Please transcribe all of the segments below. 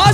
ขอ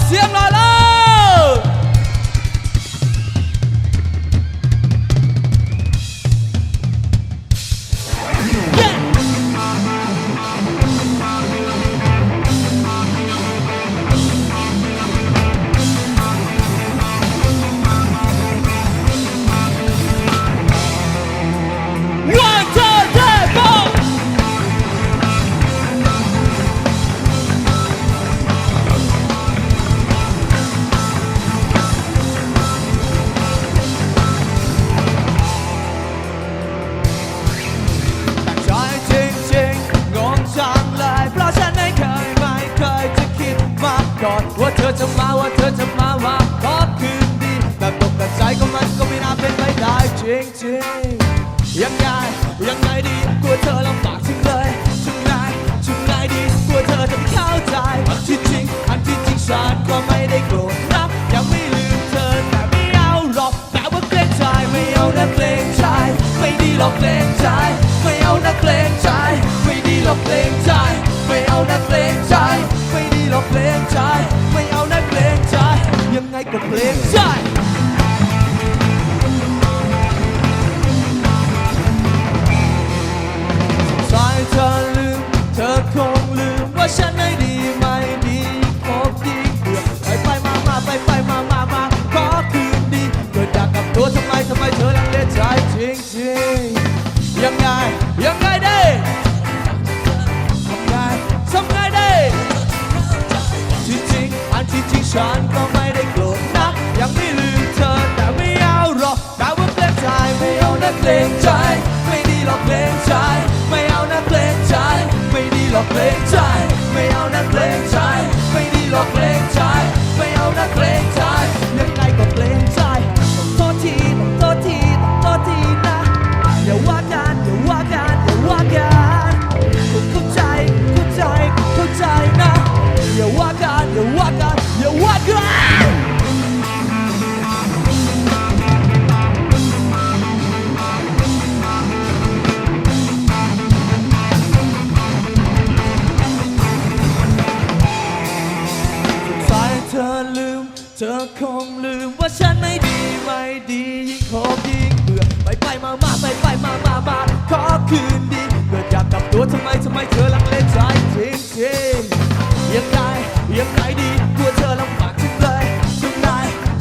ก่อน ว่าเธอจะมาว่าเธอจะมาว่าขอคืนดีแต่ตกแต่ใจก็มันก็ไม่น่าเป็นไปได้จริงๆยังไงยังไงดีกลัวเธอลำบากจังเลยจังไงจังไงดีกลัวเธอจะไม่เข้าใจอันที่จริงอันที่จริงฉันก็ไม่ได้โกรธนะยังไม่ลืมเธอแต่ไม่เอาหรอกแต่ว่าเกรงใจไม่เอานะเกรงใจไม่ดีหรอกเกรงใจไม่เอานะเกรงใจไม่ดีหรอกเกรงใจไม่เอานะเกรงใจ หรอกเกรงใจ ไม่เอานะเกรงใจ ยังไงก็เกรงใจ เพลงใจ ไม่ดีหรอกเพลงใจ ไม่เอานะเพลงใจ ไม่ดีหรอกเพลงใจ ไม่เอานะเพลงใจ ไม่ดีหรอกเพลงใจ คงลืมว่าฉันไม่ดีไม่ดียิ่งคบยิ่งเบื่อไปไปมามาไปไปมามามาขอคืนดีเกิดอยากกลับตัวทำไมทำไมเธอลังเลใจจริงจริงยังไงยังไงดีกลัวเธอลำบากจังเลยจังไง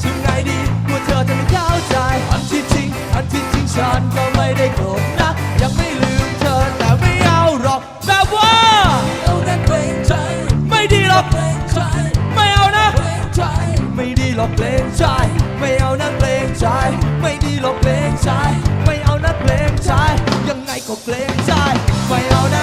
จังไงดีกลัวเธอจะไม่เข้าใจอันที่จริงอันที่จริงฉันก็ อกเพลงใจไม่เอานักเพลงใจไม่ดีหรอกเพลงใจไม่เอานักเพลงใจยังไงก็เพลงใจไม่เอานัก